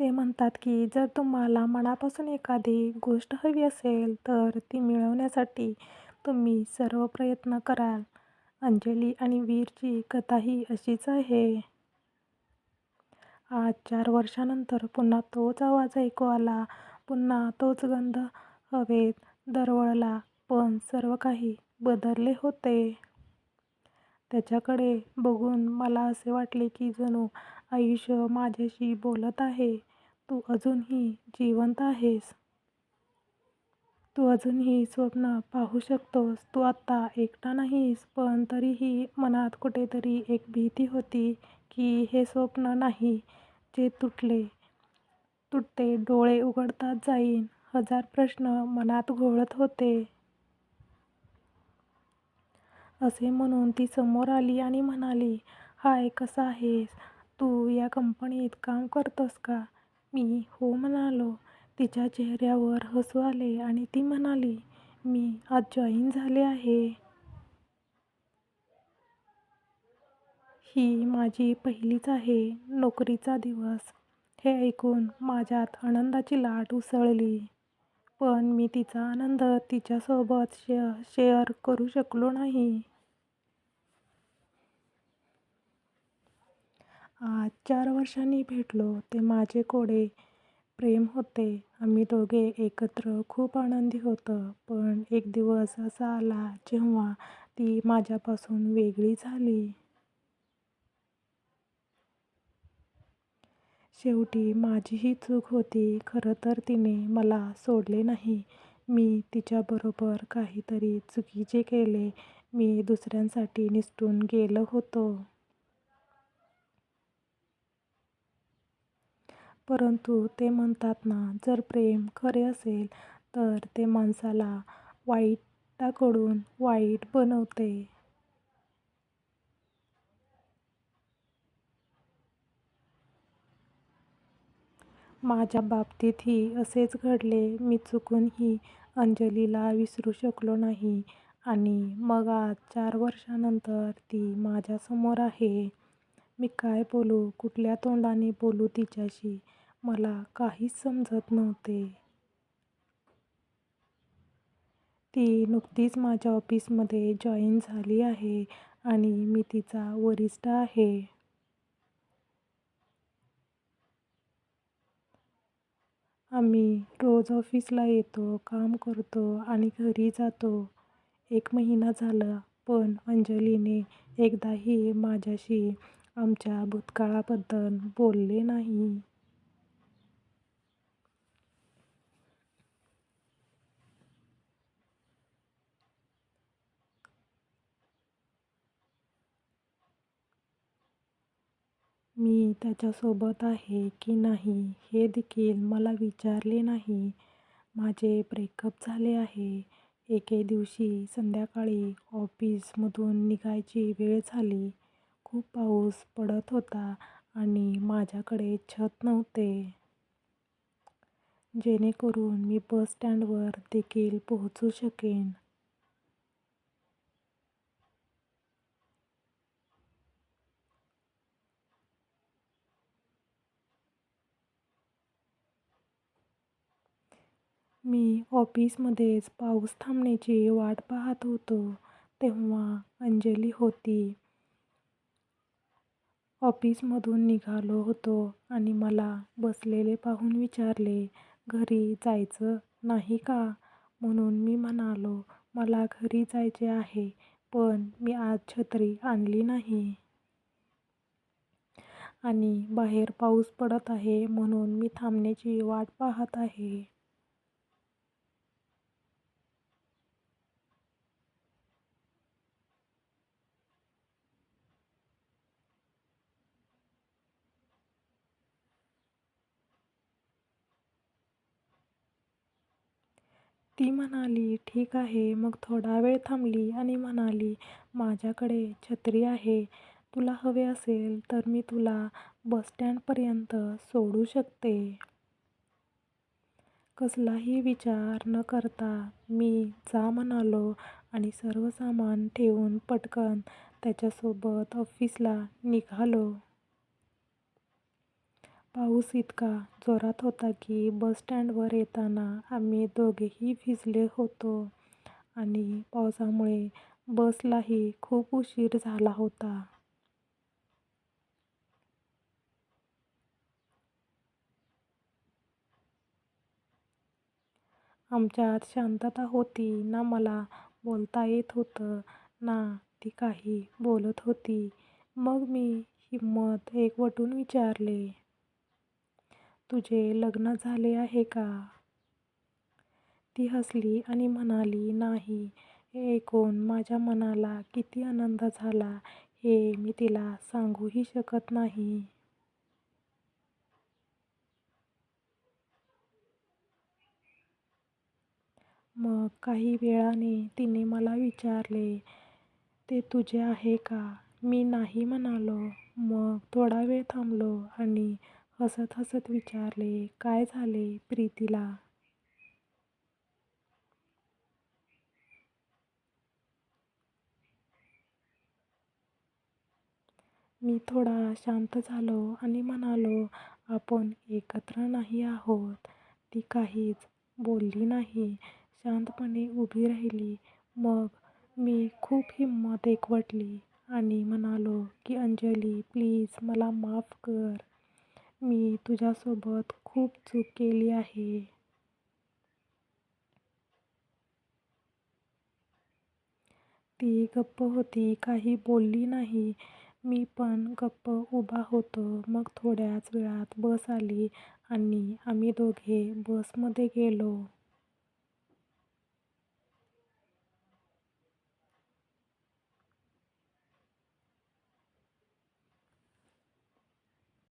ते म्हणतात की जर तुम्हाला मनापासून एखादी गोष्ट हवी असेल तर ती मिळवण्यासाठी तुम्ही सर्व प्रयत्न कराल. अंजली आणि वीरची कथाही अशीच आहे. आज चार वर्षांनंतर पुन्हा तोच आवाज ऐकू आला. पुन्हा तोच गंध हवेत दरवळला. पण सर्व काही बदलले होते. त्याच्याकडे बघून मला असे वाटले की जणू आयुष्य माझ्याशी बोलत आहे, तू अजूनही जिवंत आहेस. तू अजूनही स्वप्न पाहू शकतोस. तू आत्ता एकटा नाहीस. पण तरीही मनात कुठेतरी एक भीती होती की हे स्वप्न नाही, जे तुटले तुटते डोळे उघडताच जाईन. हजार प्रश्न मनात घोळत होते. असे म्हणून ती समोर आली आणि म्हणाली, हाय कसा आहेस? तू या कंपनीत काम करतोस का? मी हो म्हणालो. तिच्या चेहऱ्यावर हसू आले आणि ती म्हणाली, मी आज जॉईन झाले आहे. ही माझी पहिलीच आहे नोकरीचा दिवस. हे ऐकून माझ्यात आनंदाची लाट उसळली. पण मी तिचा आनंद तिच्यासोबत शेअर करू शकलो नाही. आज चार वर्षांनी भेटलो ते माझे कोडे प्रेम होते. आम्ही दोघे एकत्र खूप आनंदी होतो. पण एक दिवस असा आला जेव्हा ती माझ्यापासून वेगळी झाली. शेवटी माझीही चूक होती. खरंतर तिने मला सोडले नाही. मी तिच्याबरोबर काहीतरी चुकीचे केले. मी दुसऱ्यांसाठी निसटून गेलो होतो. परंतु ते म्हणतात ना जर प्रेम खरे असेल तर ते माणसाला वाईटाकडून वाईट बनवते. माझ्या बाबतीतही असेच घडले. मी चुकूनही अंजलीला विसरू शकलो नाही. आणि मग आज चार वर्षांनंतर ती माझ्यासमोर आहे. मी काय बोलू? कुठल्या तोंडाने बोलू तिच्याशी? मला काहीच समजत नव्हते. ती नुकतीच माझ्या ऑफिसमध्ये जॉईन झाली आहे आणि मी तिचा वरिष्ठ आहे. आम्ही रोज ऑफिसला येतो, काम करतो आणि घरी जातो. एक महिना झाला पण अंजलीने एकदाही माझ्याशी आमच्या भूतकाळाबद्दल बोलले नाही. मी त्याच्यासोबत आहे की नाही हे देखील मला विचारले नाही. माझे ब्रेकअप झाले आहे. एके दिवशी संध्याकाळी ऑफिसमधून निघायची वेळ झाली. खूप पाऊस पडत होता आणि माझ्याकडे छत नव्हते. जेणेकरून मी बस स्टँडवर देखील पोहोचू शकेन. मी ऑफिसमध्येच पाऊस थांबण्याची वाट पाहत होतो तेव्हा अंजली होती. ऑफिसमधून निघालो होतो आणि मला बसलेले पाहून विचारले, घरी जायचं नाही का? म्हणून मी म्हणालो, मला घरी जायचे आहे पण मी आज छत्री आणली नाही. आणि बाहेर पाऊस पडत आहे म्हणून मी थांबण्याची वाट पाहत आहे. ती म्हणाली, ठीक आहे. मग थोडा वेळ थांबली आणि म्हणाली, माझ्याकडे छत्री आहे. तुला हवे असेल तर मी तुला बस स्टँडपर्यंत सोडू शकते. कसलाही विचार न करता मी जा म्हणालो आणि सर्व सामान ठेवून पटकन त्याच्यासोबत ऑफिसला निघालो. पाऊस इतका जोरात होता की बस स्टँडवर येताना आम्ही दोघेही भिजले होतो आणि पावसामुळे बसलाही खूप उशीर झाला होता. आमच्यात शांतता होती. ना मला बोलता येत होतं ना ती काही बोलत होती. मग मी हिंमत एकवटून विचारले, तुझे लग्न झाले आहे का? ती हसली आणि म्हणाली, नाही. हे ऐकून माझ्या मनाला किती आनंद झाला हे मी तिला सांगूही शकत नाही. मग काही वेळाने तिने मला विचारले, ते तुझे आहे का? मी नाही म्हणालो. मग थोडा वेळ थांबलो आणि हसत हसत विचारले, काय झाले प्रीतीला? मी थोडा शांत झालो आणि म्हणालो, आपण एकत्र नाही आहोत. ती काहीच बोलली नाही. शांतपणे उभी राहिली. मग मी खूप हिंमत एकवटली आणि म्हणालो की अंजली प्लीज मला माफ कर. मी तुझ्यासोबत खूप चूक केली आहे. ती गप्प होती. काही बोलली नाही. मी पण गप्प उभा होतो. मग थोड्याच वेळात बस आली आणि आम्ही दोघे बसमध्ये गेलो.